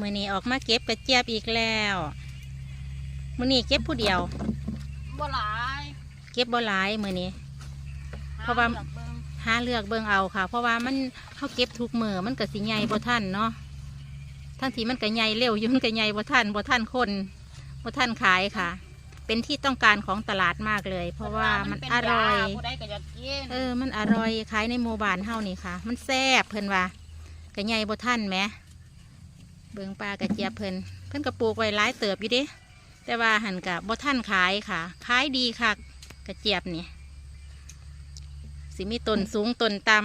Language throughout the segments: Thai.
มือนี้ออกมาเก็บกระเจี๊ยบอีกแล้วมือนี้เก็บผู้เดียวบ่หลายเก็บบ่หลายมือนี้ เพราะว่าหลือกเบิ่งหาเลือกเบิ่งเอาค่ะ เพราะว่ามันเขาเก็บทุกมือมันก็สิใหญ่บ่ทันเนาะทั้งที่มันก็ใหญ่เร็วอยู่มันก็ใหญ่บ่ทันบ่ทันคนบ่ทันขายค่ะ เป็นที่ต้องการของตลาดมากเลย เพราะว่ามันเป็อร่อยาผู้ใดก็อยากกินเออมันอร่อยขายในหมู่บ้านเฮานี่ค่ะ มันแซ่บเพิ่นว่าก็ใหญ่บ่ทันแหม เบิงปลากระเจี๊ยบเพิ่นเพิ่นก็ปลูกไว้หลายเติบอยู่ด้แต่ว่าหันกับบ่ทันขายค่ะขายดีค่ะกระเจี๊ยบนี่สิมีต้นสูงต้นต่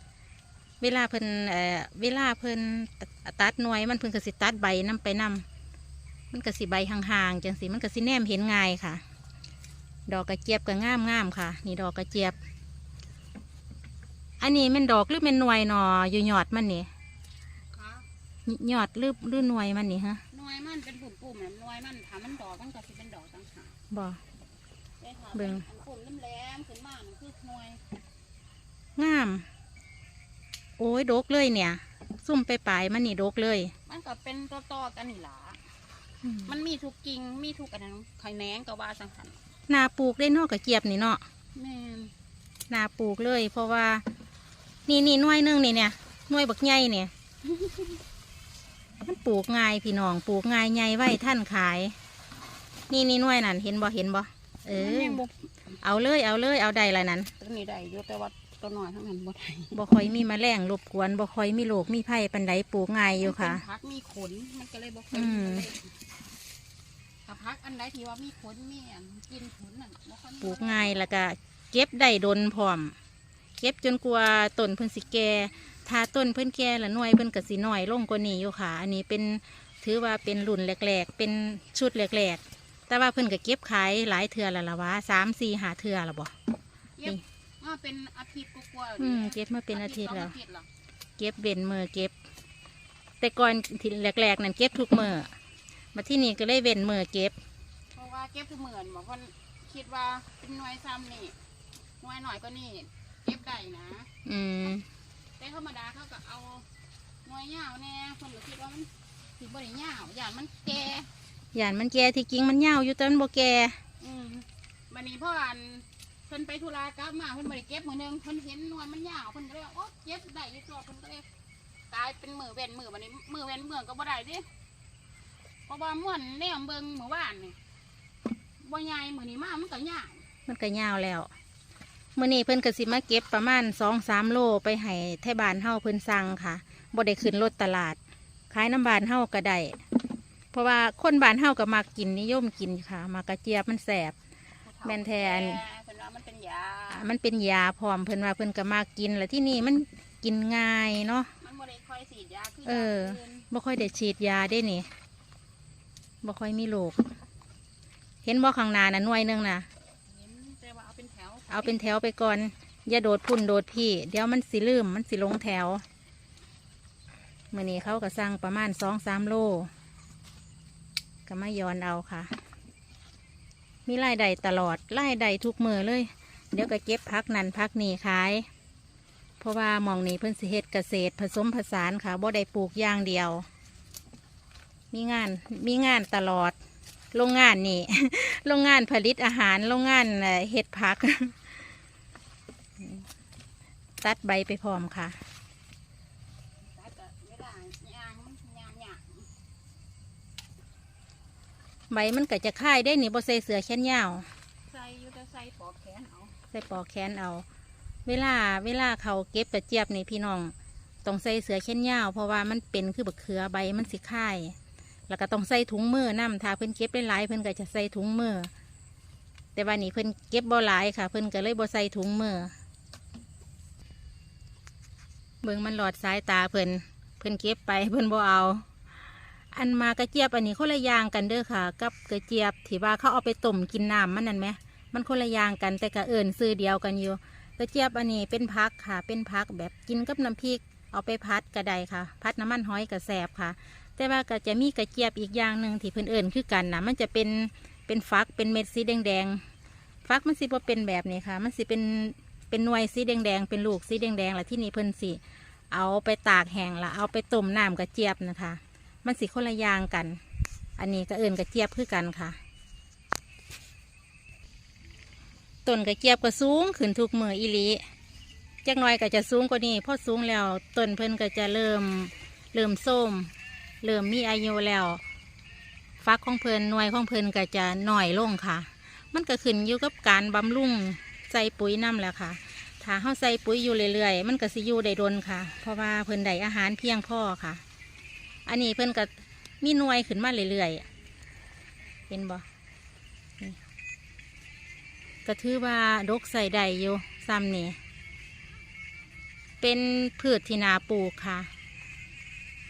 ำเวลาเพิ่นเอ่อเวลาเพิ่นตัดหน่วยมันเพิ่นก็สิตัดใบนํไปนํมันก็สิใบห่างๆจังสิมันก็สิแนมเห็นง่ายค่ะ ดอกกระเจี๊ยบก็งามงามๆค่ะ นี่ดอกกระเจี๊ยบ อันนี้มันดอกหรือเป็นหน่วยหนออยู่ยอดมันนี่ ยอดหรือหรือหน่วยมันนี่ฮะหน่วยมันเป็นปุ่มๆน่ะหน่วยมันถ้ามันดอกมันก็สิเป็นดอกต่างหากบ่แต่ถ้าเบิ่งอันปุ่มแหลมๆขึ้นมานั่นคือหน่วยงาม โอ้ยดกเลยเนี่ย ซุ่มไปปลายๆมันนี่ดกเลยมันก็เป็นตอๆกันนี่ล่ะอืมมันมีทุกกิ่งมีทุกอันนั้นไข่แหนงก็ว่าสังหันนาปลูกได้เนอกกระเจี๊ยบนี่เนาะแม่นนาปลูกเลย เพราะว่า นี่นี่หน่วยหนึงนี่เนี่ยหน่วยบักใหญ่เนี่ย มันปลูกง่ายพี่น้องปลูกง่ายใหญ่ไว้ท่านขาย นี่นี่หน่วยนั่นเห็นบ่เห็นบ่เอมันอยังบ่เอาเลยเอาเลยเอาได้ละนั้นตัวนี้ได้อยู่แต่ว่าตัวน้อยทั้งนั้นบ่ได้บ่ค่อยมีแมลงรบกวนบ่ค่อยมีโรคมีไผ่ปันไดปลูกง่ายอยู่ค่ะมันเป็นพักมีขนมันก็เลยบ่ค่อยอืมมีถ้าพักอันใดที่ว่ามีขนมีอันกินขนนั่นบ่ค่อยมีปลูกง่ายแล้วก็เก็บได้ดนพร้อม เก็บจนกว่าต้นเพิ่นสิแก่ ถ้าต้นเพิ่นแก่ละหน่วยเพิ่นก็สิน้อยลงกว่านี้อยู่ค่ะ อันนี้เป็นถือว่าเป็นรุ่นแรกๆ เป็นชุดแรกๆ แต่ว่าเพิ่นก็เก็บขายหลายเทื่อแล้วละวะสามสี่หาเทื่อแล้วบ่เก็บมาเป็นอาทิตย์กว่าๆอืมนี่เก็บมาเป็นอาทิตย์แล้วสงอาทิตย์แล้วเก็บเว้นมือเก็บ แต่ก่อนที่แรกๆนั่นเก็บทุกมือมาที่นี่ก็เลยเว้นมือเก็บ เพราะว่าเก็บทุกหมื่นบอกว่าคิดว่าเป็นหน่วยซ้ำนี่หน่วยหน่อยก็นี่เก็บได้นะ อืม แต่ธรรมดาเขาก็เอาหน่วยยาวแน่คนก็คิดว่ามันสิบ่ได้ยาวอย่างมันแก่ย่านมันแก่ที่จริงมันยาวอยู่แตอนบ่แก่อืมวันนี้พ่ออันเพิ่นไปธุระกลับมาเพิ่นบ่ได้เก็บมื้อหนึงเพิ่นเห็นหน่วยมันยาวเพิ่นก็เลยว่าโอ๊ะเก็บได้อยู่ตัวเพิ่นก็เลยกลายเป็นมือเว้นมือบัดนี้มือเว้นมือก็บ่ได้เดิเพราะว่าม่วนแนมเบิ่งเมื่อวานนี่บ่ใหญ่มื้อนี้มามันก็ยาวมันก็ยาวแล้ว มื่อนี้เพิ่นก็สิมาเก็บประมาณสองสามโลไปให้ไทบ้านเฮาเพิ่นสั่งค่ะบ่ได้ขึ้นรถตลาด ขายน้ำบานเฮาก็ได้เพราะว่าคนบ้านเฮาก็มักกินนิยมกินค่ะ มากกระเจี๊ยบมันแสบแม่นแทนเพิ่นว่ามันเป็นยา มันเป็นยาพร้อมเพิ่นว่าเพิ่นก็มักกินแล้วที่นี่มันกินง่ายเนาะมันบ่ได้ค่อยฉีดยาคือเออยาอื่นบ่ค่อยได้ฉีดยาได้นี่บ่ค่อยมีโรคเห็นบ่ข้างหน้าน่ะหน่วยหนึงน่ะเห็นแต่ว่า เอาเป็นแถวไปก่อน อย่าโดดพุ่นโดดพี่ เดี๋ยวมันสิลืมมันสิลงแถวเมื่อนี้เขาก็สั่งประมาณสองสามโลก็มาย้อนเอาค่ะ มีรายได้ตลอดรายได้ทุกมือเลย เดี๋ยวก็เก็บพักนันพักนี่ขาย เพราะว่ามองนี้เพิ่นสิเฮ็ดเกษตรผสมผสานค่ะบ่ได้ปลูกอย่างเดียว มีงานมีงานตลอดโรงงานนี่โรงงานผลิตอาหารโรงงานเฮ็ดผัก ตัดใบไปพร้อมค่ะแต่ก็ไม่ได้ยางมันยางยางใบมันก็จะค่ายได้นี่บ่ใส่เสือแขนยาวใส่อยู่แต่ใส่ปอกแขนเอาใส่ปอกแขนเอา เวลาเวลาเขาเก็บกระเจี๊ยบนี่พี่น้องต้องใส่เสือแขนยาว เพราะว่ามันเป็นคือบักเขือใบมันสิค่าย แล้วก็ต้องใส่ถุงมือนํถ้าเพิ่นเก็บได้หลายเพิ่นก็จะใส่ถุงมือแต่ว่านี่เพิ่นเก็บบ่หลายค่ะ เพิ่นก็เลยบ่ใส่ถุงมือ เบิ่งมันหลอดสายตาเพิ่นเพิ่นเก็บไปเพิ่นบ่เอา อันมากระเจี๊ยบอันนี้คนละอย่างกันเด้อค่ะ กับกระเจี๊ยบที่ว่าเขาเอาไปต้มกินน้ำมันนั่นไหมมันคนละอย่างกันแต่ก็เอินซื้อเดียวกันอยู่กระเจี๊ยบอันนี้เป็นพักค่ะ เป็นพักแบบกินกับน้ำพริก เอาไปพัดกระไดค่ะ พัดน้ำมันหอยกระแสบค่ะ แต่ว่าก็จะมีกระเจี๊ยบอีกอย่างหนึ่งที่เพิ่นเอิ่นคือกันนะมันจะเป็นเป็นฟักเป็นเม็ดสีแดงๆฟักมันสิบ่เป็นแบบนี้ค่ะ มันสิเป็น เป็นหน่วยสีแดงๆเป็นลูกสีแดงๆแล้วที่นี่เพิ่นสิเอาไปตากแห้งละเอาไปต้มน้ำกระเจี๊ยบนะคะ มันสิคนละอย่างกัน อันนี้ก็เอินกระเจี๊ยบคือกันค่ะต้นกระเจี๊ยบก็สูงขึ้นทุกมืออีลีจักหน่อยก็จะสูงกว่านี้พอสูงแล้วต้นเพิ่นก็จะเริ่มเริ่มส้ม เริ่มมีอายุแล้ว ฟักของเพิ่นหน่วยของเพิ่นก็จะหน่อยลงค่ะ มันก็ขึ้นอยู่กับการบำรุง ใส่ปุ๋ยน้ำแหล้วค่ะ ถ้าเฮาใส่ปุ๋ยอยู่เรื่อยๆ มันก็สิอยู่ได้ดนค่ะ เพราะว่าเพิ่นได้อาหารเพียงพอค่ะ อันนี้เพิ่นก็มีหน่วยขึ้นมาเรื่อยๆ เห็นบ่ก็ถือว่าดกใส่ได้อยู่ซ้ำนี่เป็นพืชที่นาปลูกค่ะ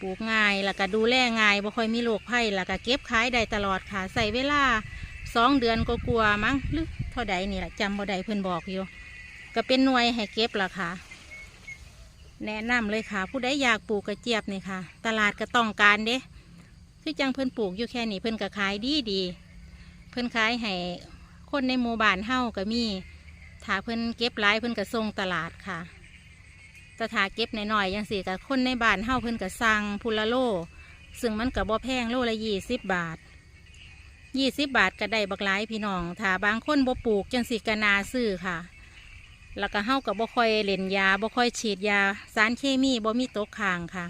ปลูกง่ายแล้วก็ดูแลง่ายบ่ค่อยมีโรคภัยแล้วก็เก็บขายได้ตลอดค่ะ ใส่เวลาสองเดือนก็กลัวมั้งหรือ เท่าใดนี่แหละจำบ่ได้เพิ่อนบอกอยู่ ก็เป็นหน่วยให้เก็บละค่ะ แนะนำเลยค่ะ ผู้ใดอยากปลูกกระเจี๊ยบนี่ค่ะ ตลาดก็ต้องการเด้คือจังเพิ่อนปลูกอยู่แค่นี้เพิ่อนก็ขายดีดี เพิ่อนขายให้คนในหมู่บ้านเฮาก็มีถ้าเพิ่อนเก็บหลายเพิ่อนก็ส่งตลาดค่ะแต่ถ้าเก็บน้อยๆยังสิกับคนในบ้านเฮาเพิ่อนก็สั่งพุลโล ซึ่งมันก็บ่แพงโลละยี่สิบบาท ยี่สิบบาทก็ได้บักหลายพี่น้อง ถ้าบางคนบ่ปลูกจังสิก็นาซื้อค่ะ แล้วก็เฮากับบ่ค่อยเล่นยาบ่ค่อยฉีดยา สารเคมีบ่มีตกค้างค่ะ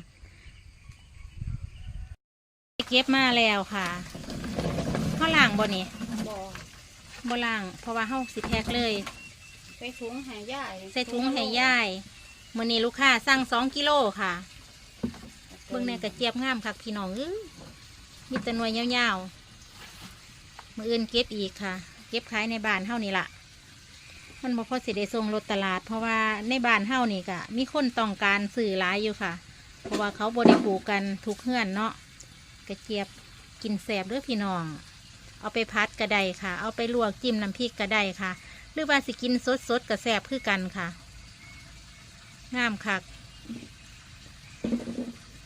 เก็บมาแล้วค่ะเฮาล้างบ่นี่บ่บ่ล้าง เพราะว่าเฮาสิแพ็คเลยใส่ถุงให้ย่ายใส่ถุงให้ย่ายมื้อนี้ลูกค้าสั่งสองกิโลค่ะเบิ่งในกระเจี๊ยบงามคักพี่น้องเอ้ยมีแต่หน่วยยาวๆ มืออื่นเก็บอีกค่ะ เก็บขายในบ้านเฮานี่ล่ะมันบ่พอสิได้ส่งรถตลาด เพราะว่าในบ้านเฮานี่ก็มีคนต้องการซื้อหลายอยู่ค่ะ เพราะว่าเขาบ่ได้ปลูกกันทุกเฮือนเนาะกระเจี๊ยบกินแสบด้วยพี่น้อง เอาไปพัดก็ได้ค่ะ เอาไปลวกจิ้มน้ำพริกก็ได้ค่ะ หรือว่าสิกินสดๆก็แสบคือกันค่ะงามคัก